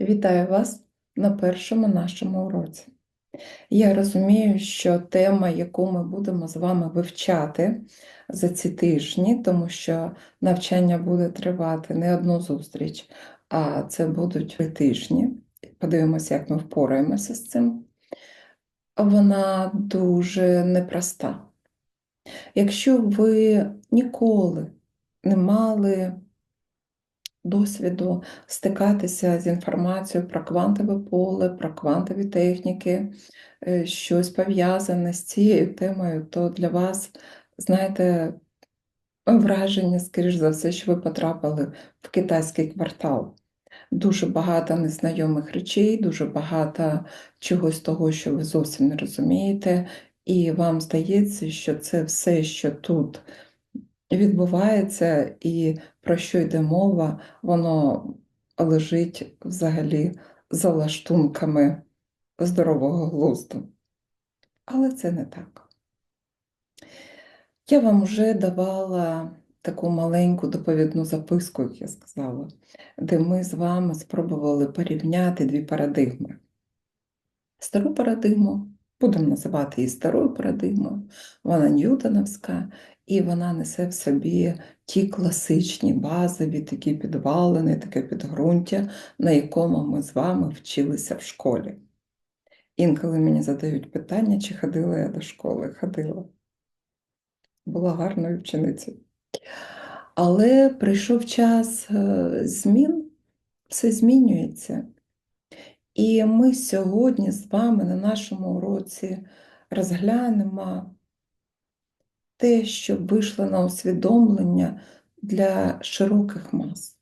Вітаю вас на першому нашому уроці. Я розумію, що тема, яку ми будемо з вами вивчати за ці тижні, тому що навчання буде тривати не одну зустріч, а це будуть три тижні. Подивимося, як ми впораємося з цим. Вона дуже непроста. Якщо ви ніколи не мали досвіду стикатися з інформацією про квантове поле, про квантові техніки, е, щось пов'язане з цією темою, то для вас, знаєте, враження, скоріш за все, що ви потрапили в китайський квартал. Дуже багато незнайомих речей, дуже багато чогось того, що ви зовсім не розумієте, і вам здається, що це все, що тут відбувається і про що йде мова, воно лежить взагалі за лаштунками здорового глузду. Але це не так. Я вам вже давала таку маленьку доповідну записку, як я сказала, де ми з вами спробували порівняти дві парадигми. Стару парадигму, будемо називати її старою парадигмою, вона ньютоновська, і вона несе в собі ті класичні базові такі підвалини, таке підґрунтя, на якому ми з вами вчилися в школі. Інколи мені задають питання, чи ходила я до школи. Ходила. Була гарною вченицею. Але прийшов час е, змін, все змінюється. І ми сьогодні з вами на нашому уроці розглянемо те, що вийшло на усвідомлення для широких мас.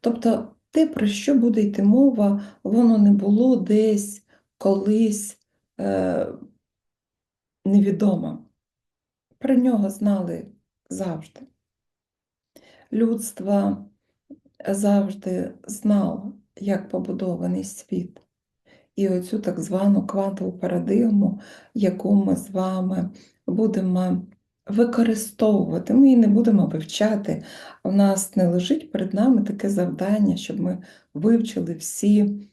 Тобто те, про що буде йти мова, воно не було десь колись е, невідомо. Про нього знали завжди. Людство завжди знало, як побудований світ. І оцю так звану квантову парадигму, яку ми з вами будемо використовувати, ми її не будемо вивчати. У нас не лежить перед нами таке завдання, щоб ми вивчили всі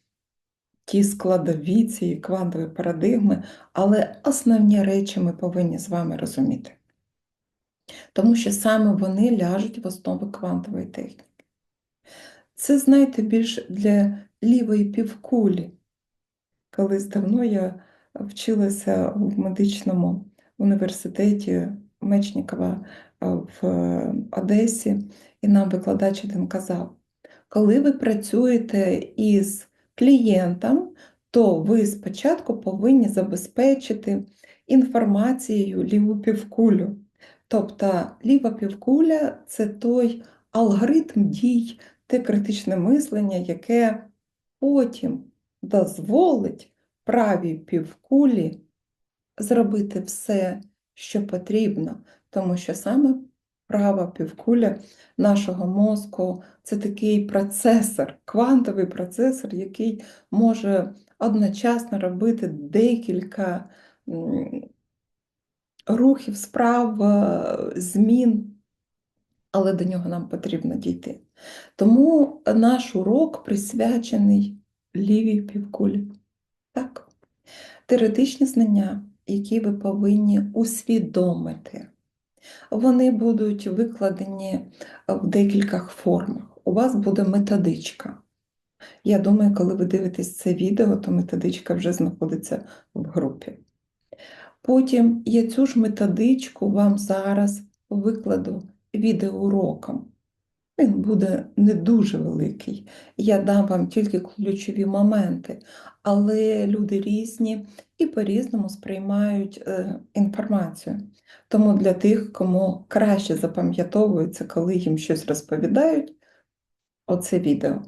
ті складові цієї квантової парадигми, але основні речі ми повинні з вами розуміти. Тому що саме вони ляжуть в основу квантової техніки. Це, знаєте, більш для лівої півкулі. Колись давно я вчилася в медичному університеті Мечникова в Одесі, і нам викладач один казав, коли ви працюєте із клієнтом, то ви спочатку повинні забезпечити інформацією ліву півкулю. Тобто ліва півкуля це той алгоритм дій, те критичне мислення, яке потім дозволить правій півкулі зробити все, що потрібно, тому що саме права півкуля нашого мозку це такий процесор, квантовий процесор, який може одночасно робити декілька рухів, справ, змін, але до нього нам потрібно дійти. Тому наш урок присвячений лівій півкулі. Так, теоретичні знання, які ви повинні усвідомити, вони будуть викладені в декількох формах. У вас буде методичка. Я думаю, коли ви дивитесь це відео, то методичка вже знаходиться в групі. Потім я цю ж методичку вам зараз викладу відеоуроком. Він буде не дуже великий. Я дам вам тільки ключові моменти, але люди різні і по-різному сприймають е, інформацію. Тому для тих, кому краще запам'ятовується, коли їм щось розповідають, оце відео.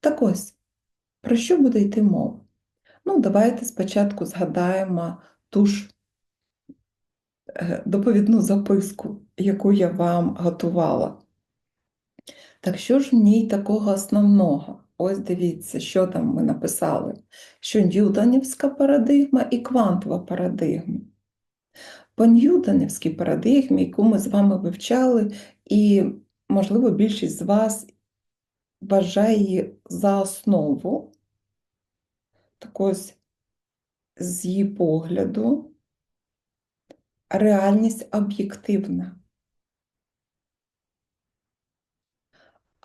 Так ось, про що буде йти мова? Ну, давайте спочатку згадаємо ту ж е, доповідну записку, яку я вам готувала. Так що ж в ній такого основного? Ось дивіться, що там ми написали, що ньютонівська парадигма і квантова парадигма. По ньютонівській парадигмі, яку ми з вами вивчали, і, можливо, більшість з вас вважає її за основу, так ось з її погляду, реальність об'єктивна.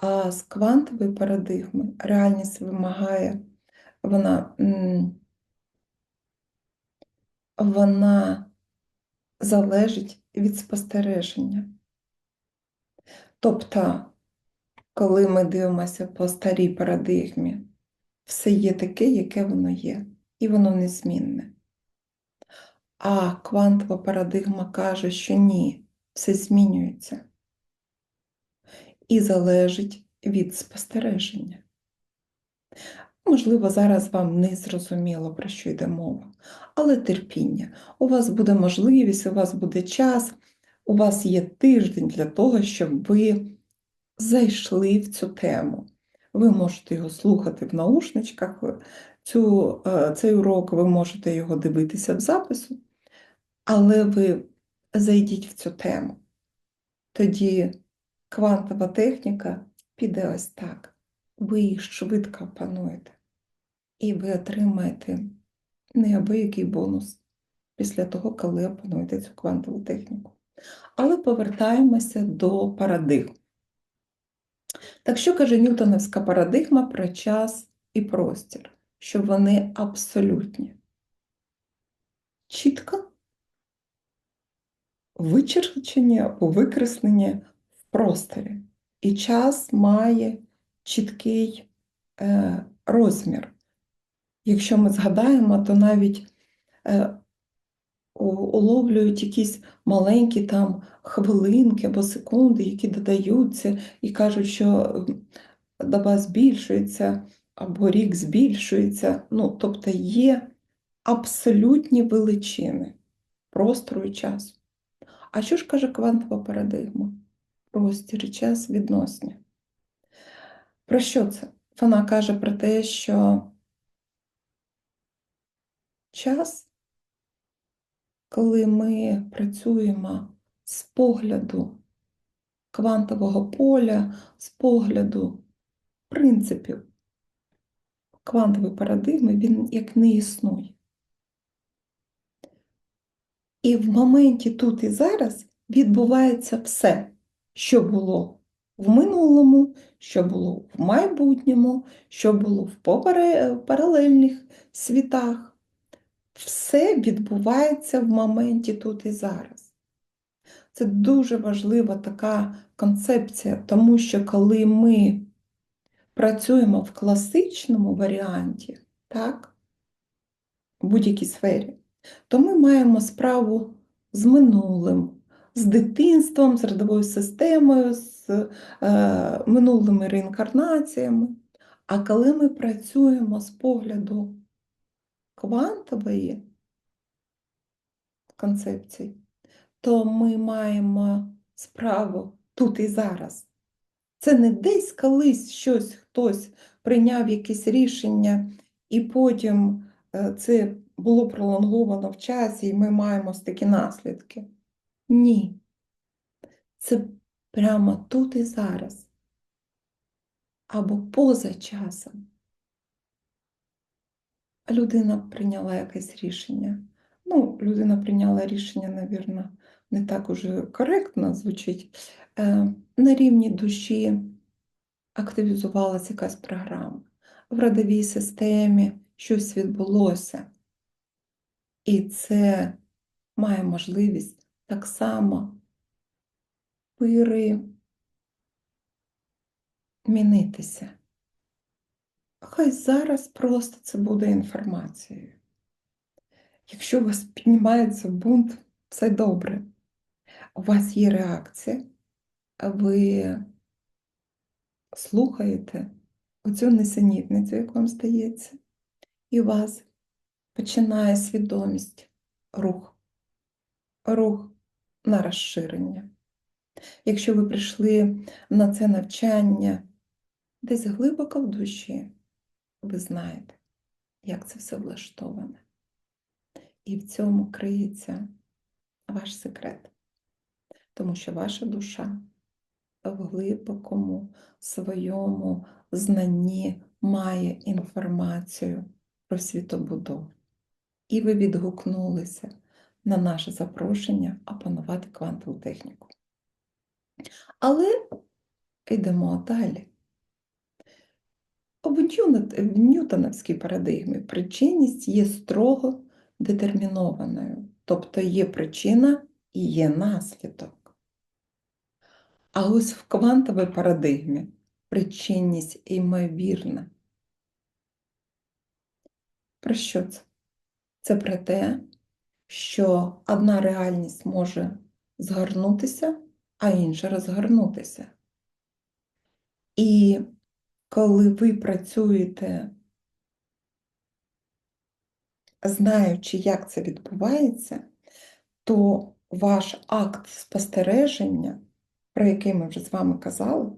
А з квантової парадигми реальність вимагає, вона, вона залежить від спостереження. Тобто, коли ми дивимося по старій парадигмі, все є таке, яке воно є, і воно незмінне. А квантова парадигма каже, що ні, все змінюється і залежить від спостереження. Можливо, зараз вам не зрозуміло, про що йде мова, але терпіння. У вас буде можливість, у вас буде час, у вас є тиждень для того, щоб ви зайшли в цю тему. Ви можете його слухати в наушничках, цю, е, цей урок ви можете його дивитися в запису, але ви зайдіть в цю тему. Тоді квантова техніка піде ось так. Ви її швидко опануєте, і ви отримаєте неабиякий бонус після того, коли опануєте цю квантову техніку. Але повертаємося до парадигм. Так що каже Ньютоновська парадигма про час і простір, що вони абсолютні, чітко вичерчені або викреслені просторі. І час має чіткий е, розмір. Якщо ми згадаємо, то навіть е, уловлюють якісь маленькі там хвилинки або секунди, які додаються, і кажуть, що доба збільшується, або рік збільшується. Ну, Тобто є абсолютні величини простору і часу. А що ж каже квантова парадигма? Простір і час відносні. Про що це? Вона каже про те, що час коли ми працюємо з погляду квантового поля, з погляду принципів квантової парадигми, він як не існує. І в моменті тут і зараз відбувається все, що було в минулому, що було в майбутньому, що було в паралельних світах все відбувається в моменті тут і зараз. Це дуже важлива така концепція, тому що коли ми працюємо в класичному варіанті, так, в будь-якій сфері, то ми маємо справу з минулим, з дитинством, з родовою системою, з е, минулими реінкарнаціями. А коли ми працюємо з погляду квантової концепції, то ми маємо справу тут і зараз. Це не десь колись щось хтось прийняв якесь рішення, і потім е, це було пролонговано в часі, і ми маємо такі наслідки. Ні. Це прямо тут і зараз. Або поза часом людина прийняла якесь рішення. Ну, людина прийняла рішення, навірно, не так уже коректно звучить. Е, на рівні душі активізувалася якась програма. В родовій системі щось відбулося. І це має можливість так само перемінитися. Хай зараз просто це буде інформацією. Якщо у вас піднімається бунт, все добре. У вас є реакція, ви слухаєте оцю несенітницю, як вам здається, і у вас починає свідомість, рух, рух на розширення. Якщо ви прийшли на це навчання десь глибоко в душі, ви знаєте, як це все влаштоване. І в цьому криється ваш секрет. Тому що ваша душа, в глибокому своєму знанні має інформацію про світобудову. І ви відгукнулися на наше запрошення опанувати квантову техніку. Але йдемо далі. В ньютоновській парадигмі причинність є строго детермінованою, тобто є причина і є наслідок. А ось в квантовій парадигмі причинність імовірна. Про що це? Це про те, що одна реальність може згорнутися, а інша розгорнутися. І коли ви працюєте, знаючи, як це відбувається, то ваш акт спостереження, про який ми вже з вами казали,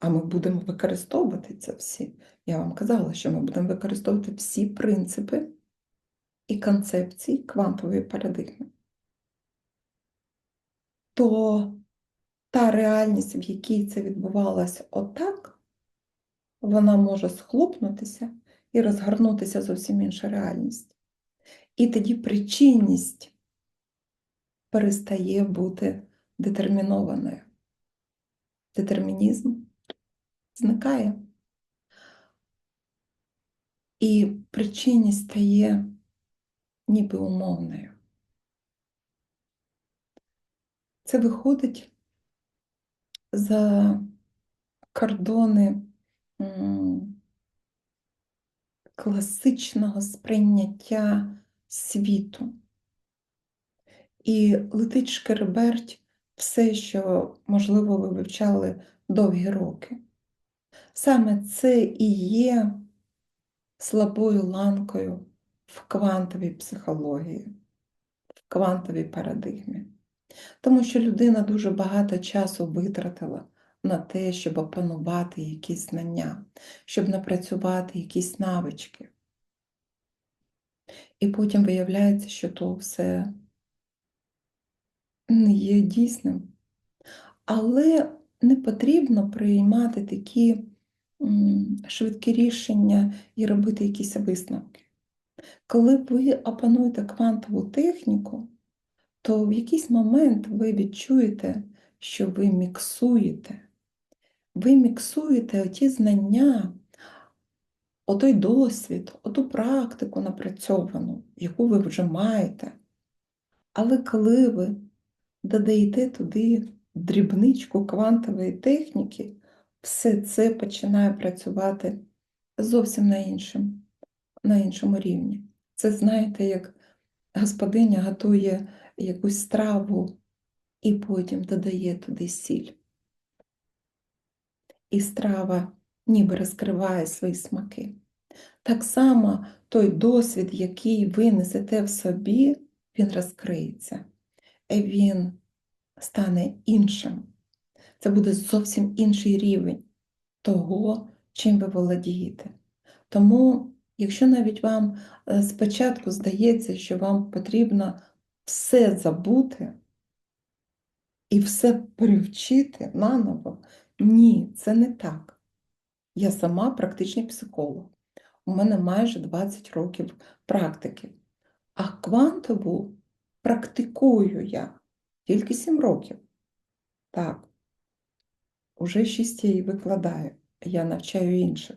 а ми будемо використовувати це всі. Я вам казала, що ми будемо використовувати всі принципи і концепції квантової парадигми. То та реальність, в якій це відбувалося отак, вона може схлопнутися і розгорнутися зовсім інша реальність. І тоді причинність перестає бути детермінованою. Детермінізм зникає. І причинність стає ніби умовною. Це виходить за кордони класичного сприйняття світу. І летить шкереберть все, що, можливо, ви вивчали довгі роки. Саме це і є слабою ланкою в квантовій психології, в квантовій парадигмі. Тому що людина дуже багато часу витратила на те, щоб опанувати якісь знання, щоб напрацювати якісь навички. І потім виявляється, що то все не є дійсним. Але не потрібно приймати такі швидкі рішення і робити якісь висновки. Коли ви опануєте квантову техніку, то в якийсь момент ви відчуєте, що ви міксуєте. Ви міксуєте оті знання, отой досвід, оту практику напрацьовану, яку ви вже маєте. Але коли ви додаєте туди дрібничку квантової техніки, все це починає працювати зовсім на іншому, на іншому рівні. Це знаєте, як господиня готує якусь страву і потім додає туди сіль. І страва ніби розкриває свої смаки. Так само той досвід, який ви несете в собі, він розкриється, і він стане іншим. Це буде зовсім інший рівень того, чим ви володієте. Тому, якщо навіть вам е, спочатку здається, що вам потрібно все забути і все привчити наново, ні, це не так. Я сама практичний психолог. У мене майже 20 років практики. А квантову практикую я тільки 7 років. Так, уже 6 я її викладаю, я навчаю інших.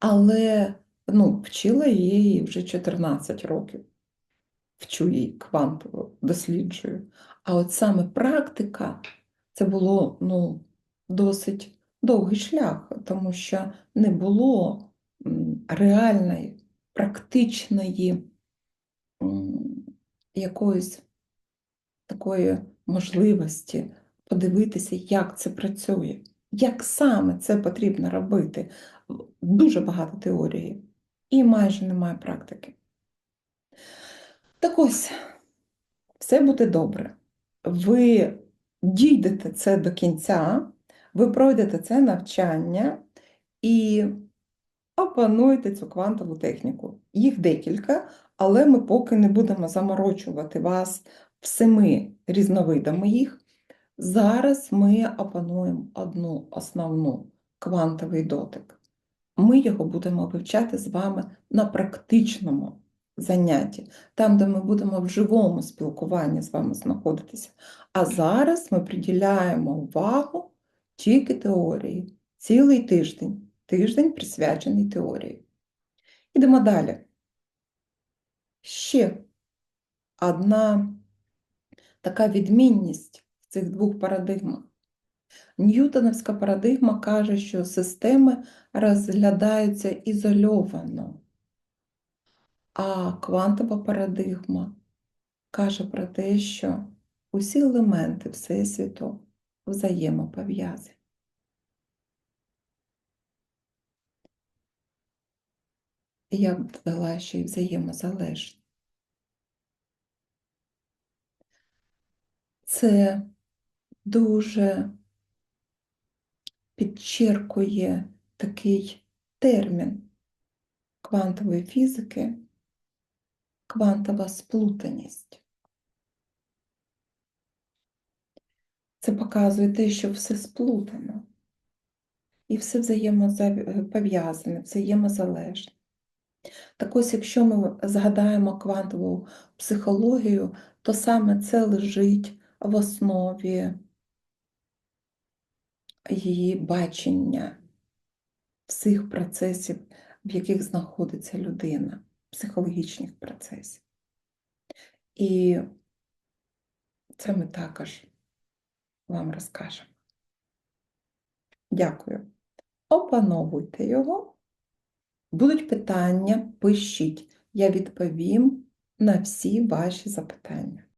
Але ну, вчила її вже 14 років. Вчу її квантово, досліджую. А от саме практика це було ну, досить довгий шлях, тому що не було реальної, практичної якоїсь такої можливості подивитися, як це працює, як саме це потрібно робити. Дуже багато теорії і майже немає практики. Так ось, все буде добре. Ви дійдете це до кінця, ви пройдете це навчання і опануєте цю квантову техніку. Їх декілька, але ми поки не будемо заморочувати вас всіми різновидами їх. Зараз ми опануємо одну основну квантовий дотик. Ми його будемо вивчати з вами на практичному занятті, там, де ми будемо в живому спілкуванні з вами знаходитися. А зараз ми приділяємо увагу тільки теорії. Цілий тиждень. Тиждень присвячений теорії. Ідемо далі. Ще одна така відмінність в цих двох парадигмах. Ньютоновська парадигма каже, що системи розглядаються ізольовано, а квантова парадигма каже про те, що усі елементи Всесвіту взаємопов'язані. І я б додала ще й взаємозалежні. Це дуже підчеркує такий термін квантової фізики, квантова сплутаність. Це показує те, що все сплутано і все взаємопов'язане, взаємозалежне. Так ось, якщо ми згадаємо квантову психологію, то саме це лежить в основі її бачення всіх процесів, в яких знаходиться людина, психологічних процесів. І це ми також вам розкажемо. Дякую. Опановуйте його. Будуть питання, пишіть. Я відповім на всі ваші запитання.